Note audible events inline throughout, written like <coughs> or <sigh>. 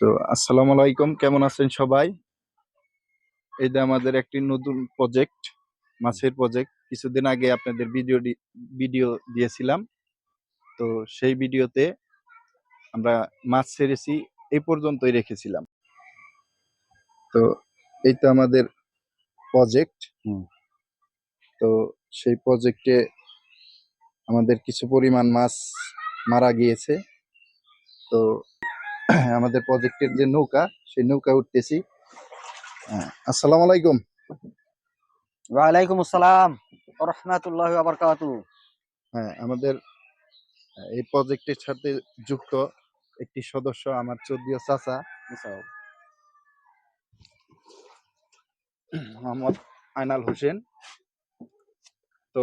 তো আসসালামু আলাইকুম কেমন আছেন সবাই? যে আমাদের একটি নতুন প্রজেক্ট মাছের প্রজেক্ট কিছুদিন আগে আপনাদের ভিডিও ভিডিও দিয়েছিলাম। তো সেই ভিডিওতে আমরা মাছ ছেড়েছি এই পর্যন্তই রেখেছিলাম। তো এই তো আমাদের প্রজেক্ট হুম। তো সেই প্রজেক্টে আমাদের কিছু পরিমাণ মাছ মারা গিয়েছে। তো <coughs> আমাদের প্রজেক্টের যে নৌকা সেই নৌকা উঠতেছি। হ্যাঁ, আসসালামু আলাইকুম। ওয়ালাইকুম আসসালাম। রহমাতুল্লাহ আবরকাতু হ্যাঁ আমাদের এই প্রজেক্টের সাথে যুক্ত একটি সদস্য আমার চৌদ্দীয় চাচা। মোহাম্মদ আয়নাল হোসেন। তো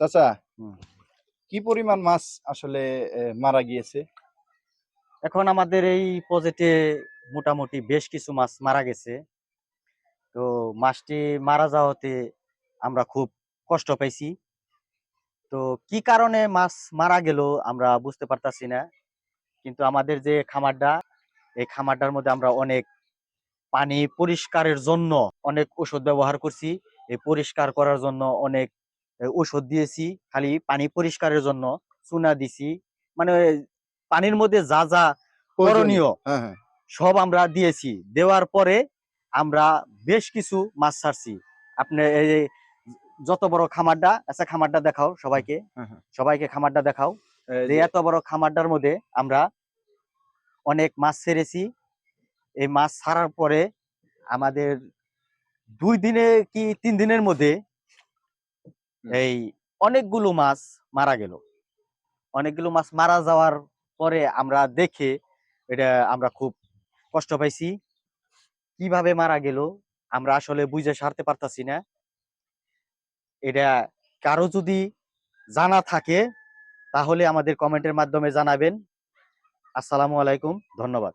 চাচা কি পরিমাণ মাছ আসলে মারা গিয়েছে? এখন আমাদের এই প্রজেক্টে মোটামুটি বেশ কিছু মাছ মারা গেছে। তো মাছটি মারা যাওয়াতে আমরা খুব কষ্ট পাইছি। তো কি কারণে মাছ মারা গেল আমরা বুঝতে পারতাছি না। কিন্তু আমাদের যে খামারটা, এই খামারটার মধ্যে আমরা অনেক পানি পরিষ্কারের জন্য অনেক ওষুধ ব্যবহার করছি। এই পরিষ্কার করার জন্য অনেক ওষুধ দিয়েছি। খালি পানি পরিষ্কারের জন্য চুনা দিছি। মানে পানির মধ্যে যা যা করণীয় হ্যাঁ হ্যাঁ। সব আমরা দিয়েছি। দেওয়ার পরে আমরা বেশ কিছু মাছ ছাড়ছি। আপনি এই যত বড় খামারটা আচ্ছা খামারটা দেখাও সবাইকে। হ্যাঁ। সবাইকে খামারটা দেখাও। যে- এত বড় খামারটার মধ্যে আমরা অনেক মাছ ছেড়েছি। এই মাছ ছাড়ার পরে আমাদের দুই দিনে কি তিন দিনের মধ্যে এই অনেকগুলো মাছ মারা গেল। অনেকগুলো মাছ মারা যাওয়ার পরে আমরা দেখে এটা আমরা খুব কষ্ট পাইছি। কীভাবে মারা গেল, আমরা আসলে বুঝে সারতে পারতাছি না। এটা কারও যদি জানা থাকে, তাহলে আমাদের কমেন্টের মাধ্যমে জানাবেন। আসসালামু আলাইকুম, ধন্যবাদ।